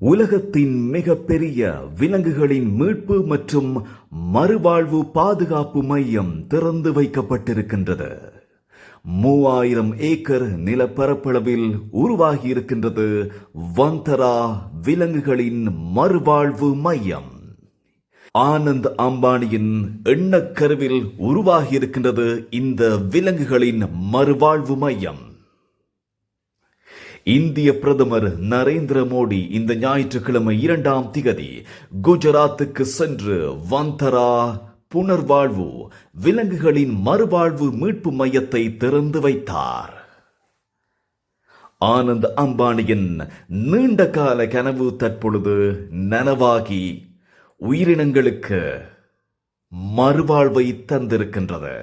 உலகத்தின் மிகப்பெரிய விலங்குகளின் மீட்பு மற்றும் மறுவாழ்வு பாதுகாப்பு மையம் திறந்து வைக்கப்பட்டிருக்கின்றது. மூவாயிரம் ஏக்கர் நிலப்பரப்பளவில் உருவாகி இருக்கின்றது வந்தரா விலங்குகளின் மறுவாழ்வு மையம். ஆனந்த் அம்பானியின் எண்ணக்கருவில் உருவாகி இருக்கின்றது இந்த விலங்குகளின் மறுவாழ்வு மையம். இந்திய பிரதமர் நரேந்திர மோடி இந்த ஞாயிற்றுக்கிழமை இரண்டாம் திகதி குஜராத்துக்கு சென்று வந்தரா புனர்வாழ்வு விலங்குகளின் மறுவாழ்வு மீட்பு மையத்தை திறந்து வைத்தார். ஆனந்த் அம்பானியின் நீண்ட கால கனவு தற்பொழுது நனவாகி உயிரினங்களுக்கு மறுவாழ்வை தந்திருக்கின்றது.